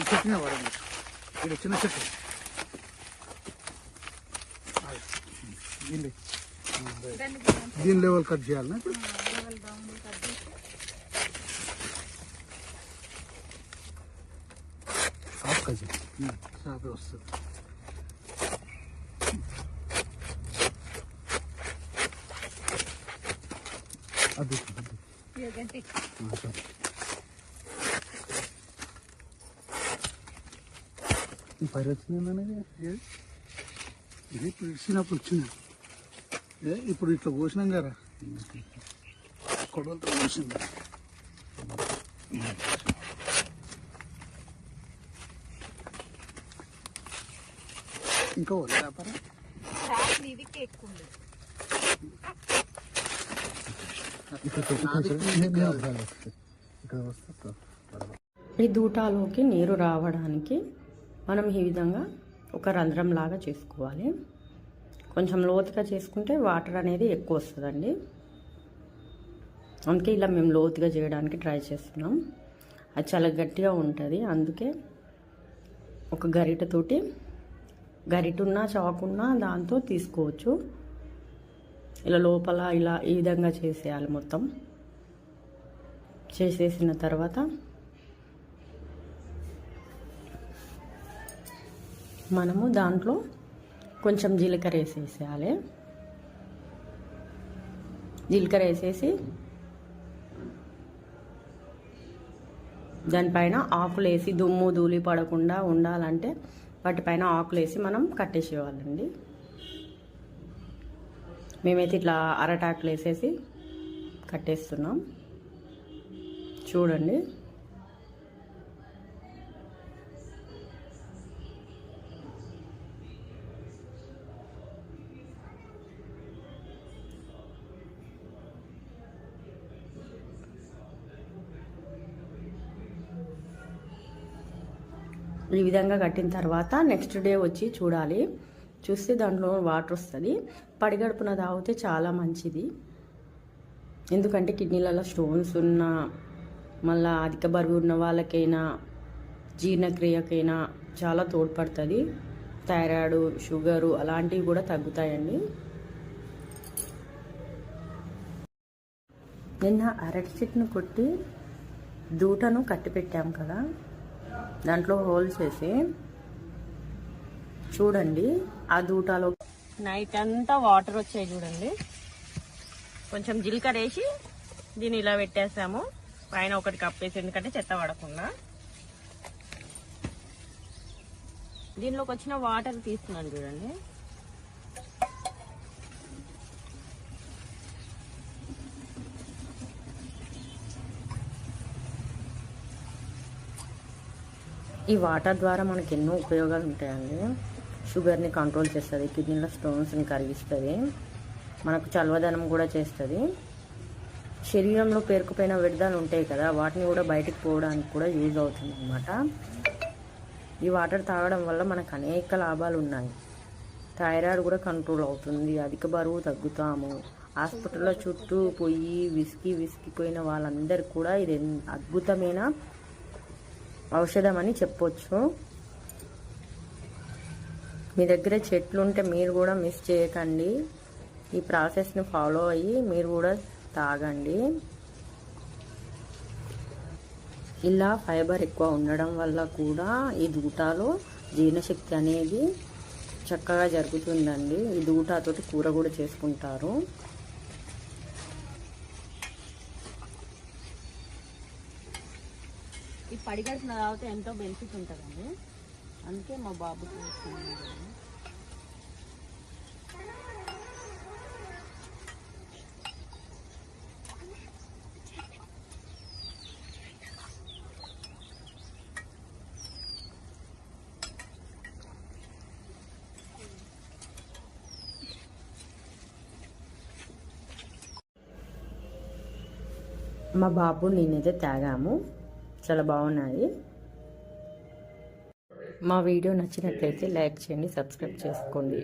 ఈ చెట్టు మీద పడండి ఇక్కడ చిన్న చెట్టు అది. దీన్ని దీని లెవెల్ కట్ చేయాలన్నా ఇప్పుడు సాఫ్ కట్ సాఫే వస్తుంది అది అది ఆ, సరే. ఈ పైరు వచ్చింది ఏది ఇది ఇప్పుడు ఇచ్చినప్పుడు వచ్చింది. ఏ ఇప్పుడు ఇట్లా కోసినాం కదా. కొడవలతో కోసింది. ఇంకా వద్దు వ్యాపారం? ఇక్కడ వస్తా ఈ దూటాలోకి నీరు రావడానికి మనం ఈ విధంగా ఒక రంధ్రం లాగా చేసుకోవాలి. కొంచెం లోతుగా చేసుకుంటే వాటర్ అనేది ఎక్కువ వస్తుందండి. అందుకే ఇలా మేము లోతుగా చేయడానికి ట్రై చేస్తున్నాం. అది చాలా గట్టిగా ఉంటుంది. అందుకే ఒక గరిటతోటి గరిటున్నా చాకున్నా దాంతో తీసుకోవచ్చు. ఇలా లోపల ఇలా ఈ విధంగా చేసేయాలి మొత్తం. చేసేసిన తర్వాత మనము దాంట్లో కొంచెం జీలకర్ర వేసేసేయాలి. జీలకర్ర వేసేసి దానిపైన ఆకులు వేసి దుమ్ము ధూళి పడకుండా ఉండాలంటే వాటిపైన ఆకులు వేసి మనం కట్టేసేవాళ్ళండి మేమైతే ఇట్లా అరటాకులు వేసేసి కట్టేస్తున్నాం చూడండి. ఈ విధంగా కట్టిన తర్వాత నెక్స్ట్ డే వచ్చి చూడాలి. చూస్తే దాంట్లో వాటర్ వస్తుంది. పడిగడుపున తాగితే చాలా మంచిది. ఎందుకంటే కిడ్నీలలో స్టోన్స్ ఉన్న మళ్ళా అధిక బరువు ఉన్న వాళ్ళకైనా జీర్ణక్రియకైనా చాలా తోడ్పడుతుంది. థైరాయిడ్ షుగరు అలాంటివి కూడా తగ్గుతాయండి. నిన్న అరటి చెట్టును కొట్టి దూటను కట్టి పెట్టాం కదా. దాంట్లో హోల్స్ వేసి చూడండి ఆ దూటాలో. నైట్ అంతా వాటర్ వచ్చాయి చూడండి. కొంచెం జీలకర్ర వేసి దీన్ని ఇలా పెట్టేసాము. పైన ఒకటి కప్పేసి ఎందుకంటే చెత్త పడకుండా. దీనిలోకి వచ్చిన వాటర్ తీస్తున్నాను చూడండి. ఈ వాటర్ ద్వారా మనకి ఎన్నో ఉపయోగాలు ఉంటాయండి. షుగర్ని కంట్రోల్ చేస్తుంది కిడ్నీలో స్టోన్స్ని కరిగిస్తుంది మనకు చల్వదనం కూడా చేస్తుంది. శరీరంలో పేరుకుపోయిన విడదాలు ఉంటాయి కదా వాటిని కూడా బయటికి పోవడానికి కూడా యూజ్ అవుతుంది అనమాట ఈ వాటర్ తాగడం వల్ల మనకు అనేక లాభాలు ఉన్నాయి. థైరాయిడ్ కూడా కంట్రోల్ అవుతుంది అధిక బరువు తగ్గుతాము. హాస్పిటల్లో చుట్టూ పోయి విసికి విసికిపోయిన వాళ్ళందరికీ కూడా ఇది అద్భుతమైన ఔషధం అని చెప్పొచ్చు. మీ దగ్గర చెట్లు ఉంటే మీరు కూడా మిస్ చేయకండి. ఈ ప్రాసెస్ని ఫాలో అయ్యి మీరు కూడా తాగండి. ఇలా ఫైబర్ ఎక్కువ ఉండడం వల్ల కూడా ఈ దూటాలో జీర్ణశక్తి అనేది చక్కగా జరుగుతుందండి. ఈ దూటాతోటి కూర కూడా చేసుకుంటారు. పడిగడుపున తాగితే ఎంతో బెనిఫిట్ ఉంటుందండి. అందుకే మా బాబుకి ఇస్తున్నాను మా బాబు నేనైతే తాగాము చాలా బాగున్నాయి. మా వీడియో నచ్చినట్లయితే లైక్ చేయండి సబ్స్క్రైబ్ చేసుకోండి.